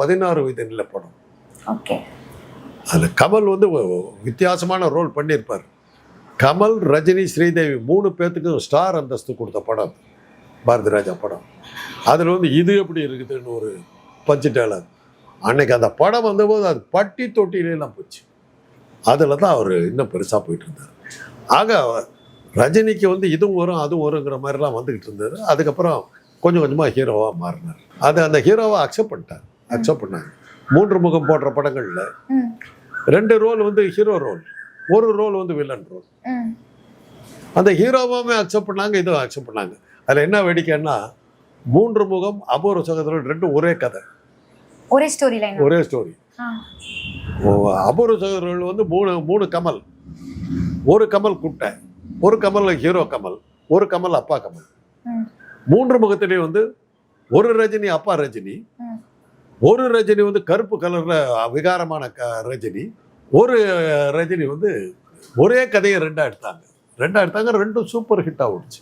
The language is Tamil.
பதினாறு வயது நில படம் அதில் கமல் வந்து வித்தியாசமான ரோல் பண்ணியிருப்பார். கமல் ரஜினி ஸ்ரீதேவி மூணு பேர்த்துக்கும் ஸ்டார் அந்தஸ்து கொடுத்த படம். பாரதி ராஜா படம். அதில் வந்து இது எப்படி இருக்குதுன்னு ஒரு பஞ்சு டேலர் அன்னைக்கு அந்த படம் வந்தபோது அது பட்டி தொட்டிலாம் போச்சு. அதில் தான் அவர் இன்னும் பெருசாக போயிட்டு இருந்தார் ஆக ரஜினிக்கு வந்து இதுவும் வரும் அதுவும் வருங்கிற மாதிரிலாம் வந்துக்கிட்டு இருந்தது அதுக்கப்புறம் கொஞ்சம் கொஞ்சமாக ஹீரோவாக மாறினார். அது அந்த ஹீரோவை அக்செப்ட் பண்ணிட்டார். அக்செப்ட் பண்ணாங்க. மூன்று முகம் போடுற படங்களில் ரெண்டு ரோல் வந்து ஹீரோ ரோல் ஒரு ரோல் வந்து வில்லன் ரோல் அந்த ஹீரோவாமே அக்செப்ட் பண்ணாங்க இதுவும் அக்செப்ட் பண்ணாங்க. அதில் என்ன வேடிக்கைன்னா மூன்று முகம் அபூர்வ சகோதரர்கள் ரெண்டும் ஒரே கதை. ஒரே ஸ்டோரி ஒரே ஸ்டோரி அபூர்வ சகோதரர்கள் வந்து மூணு மூணு கமல். ஒரு கமல் குட்டை ஒரு கமல் ஹீரோ கமல் ஒரு கமல் அப்பா கமல். மூன்று முகத்திலே வந்து ஒரு ரஜினி அப்பா ரஜினி. ஒரு ரஜினி வந்து கருப்பு கலரில் விகாரமான க ரஜினி ஒரு ரஜினி வந்து ஒரே கதையை ரெண்டாக எடுத்தாங்க. ரெண்டாக எடுத்தாங்க ரெண்டும் சூப்பர் ஹிட் ஆகிடுச்சு